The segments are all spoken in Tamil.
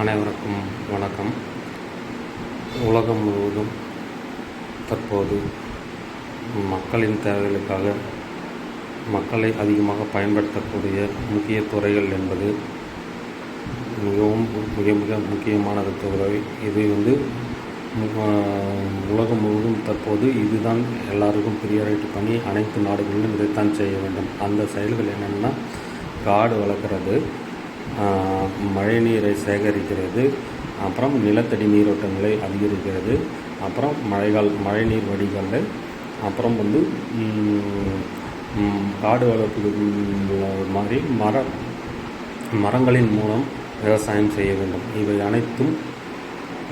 அனைவருக்கும் வணக்கம். உலகம் முழுவதும் தற்போது மக்களின் தேவைகளுக்காக மக்களை அதிகமாக பயன்படுத்தக்கூடிய முக்கிய துறைகள் என்பது மிகவும் மிக மிக முக்கியமானது துறை இது வந்து உலகம் முழுவதும் தற்போது இதுதான் எல்லாருக்கும் ப்ரியாரிட்டி பண்ணி அனைத்து நாடுகளிலும் இதைத்தான் செய்ய வேண்டும். அந்த செயல்கள் என்னென்னா காடு வளர்க்குறது. மழை நீரை சேகரிக்கிறது. அப்புறம் நிலத்தடி நீரோட்டங்களை அதிகரிக்கிறது. அப்புறம் மழைக்கால் மழைநீர் வடிகால் அப்புறம் வந்து காடு வளர்ப்பு மாதிரி மர மரங்களின் மூலம் விவசாயம் செய்ய வேண்டும். இவை அனைத்தும்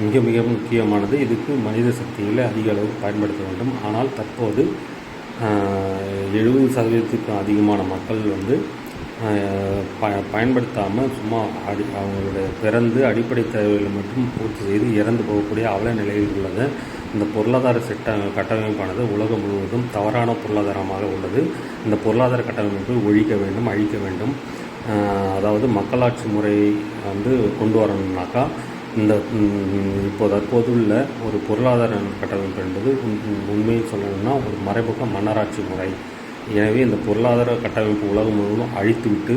மிக மிக முக்கியமானது. இதுக்கு மனித சக்திகளை அதிக அளவு பயன்படுத்த வேண்டும். ஆனால் தற்போது எழுபது சதவீதத்துக்கு அதிகமான மக்கள் வந்து ப பயன்படுத்தாமல் சும்மா அடி அவங்களுடைய பிறந்து அடிப்படை தேவைகளை மட்டும் பூர்த்தி செய்து இறந்து போகக்கூடிய அவல நிலையில் உள்ளது. இந்த பொருளாதார சட்ட கட்டமைப்பானது உலகம் முழுவதும் தவறான பொருளாதாரமாக உள்ளது. இந்த பொருளாதார கட்டமைப்பை ஒழிக்க வேண்டும் அழிக்க வேண்டும். அதாவது மக்களாட்சி முறை வந்து கொண்டு வரணும்னாக்கா இந்த இப்போ தற்போதுள்ள ஒரு பொருளாதார கட்டமைப்பு என்பது உண்மையை சொல்லணும்னா ஒரு மறைமுக மன்னராட்சி முறை. எனவே இந்த பொருளாதார கட்டமைப்பு உலகம் முழுவதும் அழித்துவிட்டு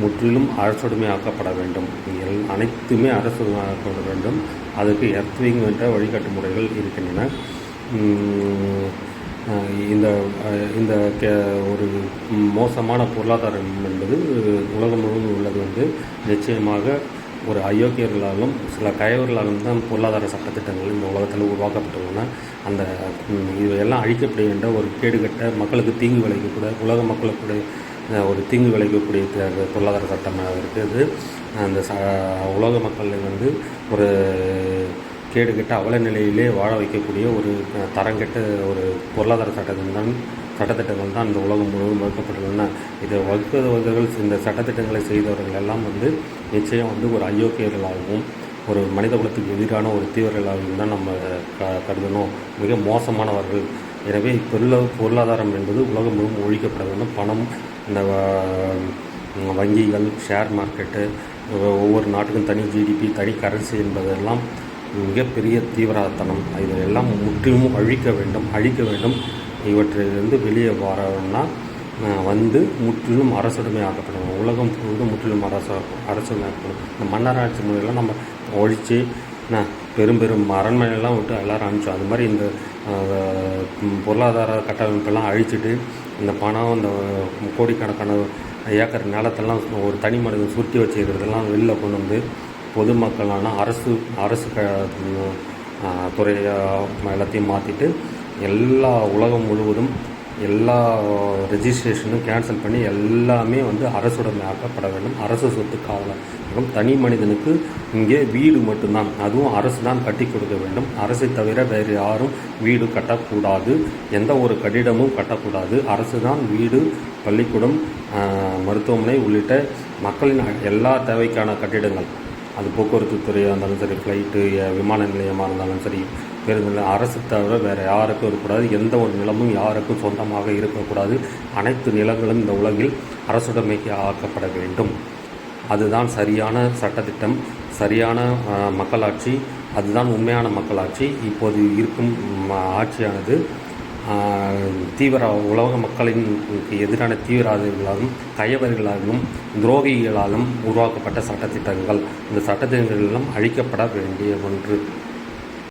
முற்றிலும் அரசுடைமையாக்கப்பட வேண்டும். எல் அனைத்துமே அரசுடைமையாக்கப்பட வேண்டும். அதற்கு எர்த்விங் என்ற வழிகாட்டு முறைகள் இருக்கின்றன. இந்த இந்த கே ஒரு மோசமான பொருளாதாரம் என்பது உலகம் முழுவதும் உள்ளது வந்து நிச்சயமாக ஒரு அயோக்கியர்களாலும் சில கயவர்களாலும் தான் பொருளாதார சட்டத்திட்டங்கள் இந்த உலகத்தில் உருவாக்கப்பட்டுள்ளன. அந்த ம், இவையெல்லாம் அழிக்கப்படுகின்ற ஒரு கேடுகட்ட மக்களுக்கு தீங்கு விளைவிக்கக்கூட உலக மக்களுக்கு ஒரு தீங்கு விளைவிக்கக்கூடிய பொருளாதார சட்டமாக இருக்குது அந்த ச உலக மக்களை வந்து ஒரு கேடுகட்ட அவல நிலையிலே வாழ வைக்கக்கூடிய ஒரு தரங்கெட்ட ஒரு பொருளாதார சட்டத்தின் தான் சட்டத்திட்டங்கள் தான் இந்த உலகம் முழுவதும் வகுக்கப்பட்டுள்ளன. இதை வகுப்பவர்கள் இந்த சட்டத்திட்டங்களை செய்தவர்கள் எல்லாம் வந்து நிச்சயம் வந்து ஒரு அயோக்கியர்களாகவும் ஒரு மனித குலத்துக்கு எதிரான ஒரு தீவிரர்களாகவும் தான் நம்ம க கருதணும். மிக மோசமானவர்கள். எனவே பொருள பொருளாதாரம் என்பது உலகம் முழுவதும் ஒழிக்கப்பட வேண்டும் பணம் இந்த வங்கிகள் ஷேர் மார்க்கெட்டு ஒவ்வொரு நாட்டுக்கும் தனி ஜிடிபி தனி கரன்சி என்பதெல்லாம் மிகப்பெரிய தீவிரத்தனம். இதையெல்லாம் முற்றிலும் அழிக்க வேண்டும் அழிக்க வேண்டும். இவற்றிலிருந்து வெளியே வரணும்னா வந்து முற்றிலும் அரசுடைமை ஆக்கப்படும் உலகம் முழுவதும் முற்றிலும் அரசு அரசுடைமை ஆக்கப்படும் இந்த மன்னராட்சி முறையெல்லாம் நம்ம ஒழித்து பெரும் பெரும் அரண்மனையெல்லாம் விட்டு எல்லாரும் அனுப்பிச்சோம் அது மாதிரி இந்த பொருளாதார கட்டமைப்பெல்லாம் அழிச்சிட்டு இந்த பணம் இந்த கோடிக்கணக்கான ஏக்கர் நிலத்தெல்லாம் ஒரு தனி மனிதன் சுற்றி வச்சுக்கிறதெல்லாம் வெளில கொண்டு வந்து பொதுமக்களான அரசு அரசு க துறையை எல்லாத்தையும் மாற்றிட்டு எல்லா உலகம் முழுவதும் எல்லா ரெஜிஸ்ட்ரேஷனும் கேன்சல் பண்ணி எல்லாமே வந்து அரசுடைமை ஆக்கப்பட வேண்டும். அரசு சொத்து காவலர் மற்றும் தனி மனிதனுக்கு இங்கே வீடு மட்டும்தான். அதுவும் அரசு தான் கட்டி கொடுக்க வேண்டும். அரசை தவிர வேறு யாரும் வீடு கட்டக்கூடாது. எந்த ஒரு கட்டிடமும் கட்டக்கூடாது. அரசு தான் வீடு பள்ளிக்கூடம் மருத்துவமனை உள்ளிட்ட மக்களின் எல்லா தேவைக்கான கட்டிடங்கள். அது போக்குவரத்து துறையாக இருந்தாலும் சரி ஃப்ளைட்டு விமான நிலையமாக இருந்தாலும் சரி பேருந்து நிலையம் அரசு தவிர வேறு யாருக்கும் இருக்கக்கூடாது. எந்த ஒரு நிலமும் யாருக்கும் சொந்தமாக இருக்கக்கூடாது. அனைத்து நிலங்களும் இந்த உலகில் அரசுடைமைக்கு ஆக்கப்பட வேண்டும். அதுதான் சரியான சட்டத்திட்டம் சரியான மக்களாட்சி அதுதான் உண்மையான மக்களாட்சி. இப்போது இருக்கும் ஆட்சியானது தீவிர உலக மக்களின் எதிரான தீவிரவாதிகளாலும் கயவர்களாலும் துரோகிகளாலும் உருவாக்கப்பட்ட சட்டத்திட்டங்கள். இந்த சட்டத்திட்டங்கள் எல்லாம் அழிக்கப்பட வேண்டிய ஒன்று.